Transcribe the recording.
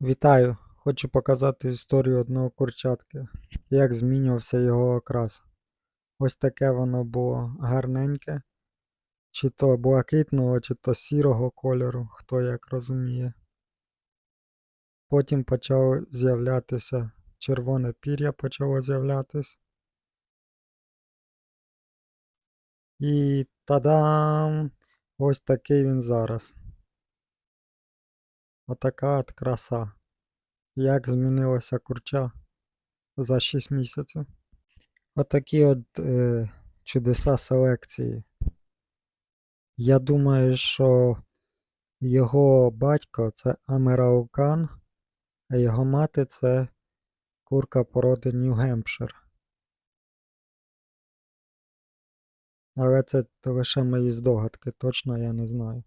Вітаю! Хочу показати історію одного курчатки, як змінювався його окрас. Ось таке воно було гарненьке, чи то блакитного, чи то сірого кольору, хто як розуміє. Потім почало з'являтися червоне пір'я почало з'являтись. І та-дам! Ось такий він зараз. Отака от краса. Як змінилося курча за 6 місяців. Отакі от е, чудеса селекції. Я думаю, що його батько це Амераукан, а його мати це курка породи Нью-Гемпшир. Але це лише мої здогадки, точно я не знаю.